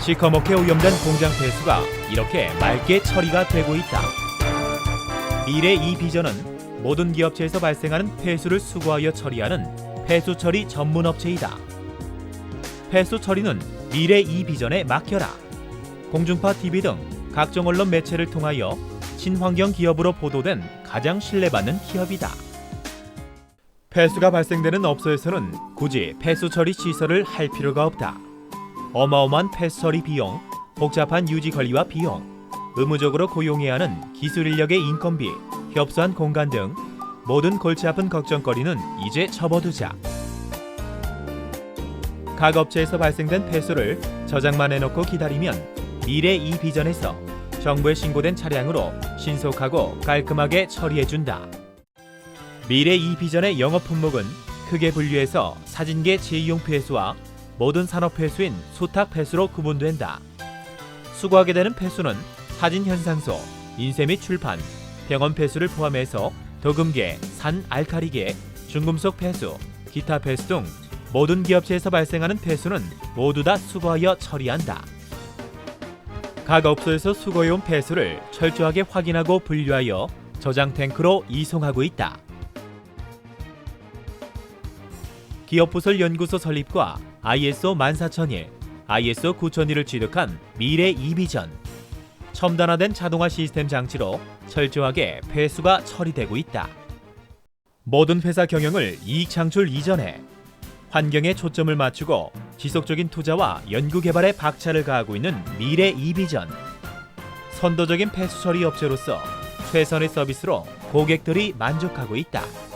시커멓게 오염된 공장 폐수가 이렇게 맑게 처리가 되고 있다. 미래 이 비전은 모든 기업체에서 발생하는 폐수를 수거하여 처리하는 폐수 처리 전문 업체이다. 폐수 처리는 미래 이 비전에 맡겨라. 공중파 TV 등 각종 언론 매체를 통하여 친환경 기업으로 보도된 가장 신뢰받는 기업이다. 폐수가 발생되는 업소에서는 굳이 폐수 처리 시설을 할 필요가 없다. 어마어마한 폐수 처리 비용, 복잡한 유지 관리와 비용, 의무적으로 고용해야 하는 기술 인력의 인건비, 협소한 공간 등 모든 골치 아픈 걱정거리는 이제 접어두자. 각 업체에서 발생된 폐수를 저장만 해놓고 기다리면 미래 이 비전에서 정부에 신고된 차량으로 신속하고 깔끔하게 처리해준다. 미래 이 비전의 영업 품목은 크게 분류해서 사진계 제2용 폐수와 모든 산업 폐수인 수탁 폐수로 구분된다. 수거하게 되는 폐수는 사진 현상소, 인쇄 및 출판, 병원 폐수를 포함해서 도금계, 산 알카리계, 중금속 폐수, 기타 폐수 등 모든 기업체에서 발생하는 폐수는 모두 다 수거하여 처리한다. 각 업소에서 수거해온 폐수를 철저하게 확인하고 분류하여 저장 탱크로 이송하고 있다. 기업부설 연구소 설립과 ISO 14001, ISO 9001을 취득한 미래 이비전. 첨단화된 자동화 시스템 장치로 철저하게 폐수가 처리되고 있다. 모든 회사 경영을 이익 창출 이전에 환경에 초점을 맞추고 지속적인 투자와 연구 개발에 박차를 가하고 있는 미래 이비전. 선도적인 폐수 처리 업체로서 최선의 서비스로 고객들이 만족하고 있다.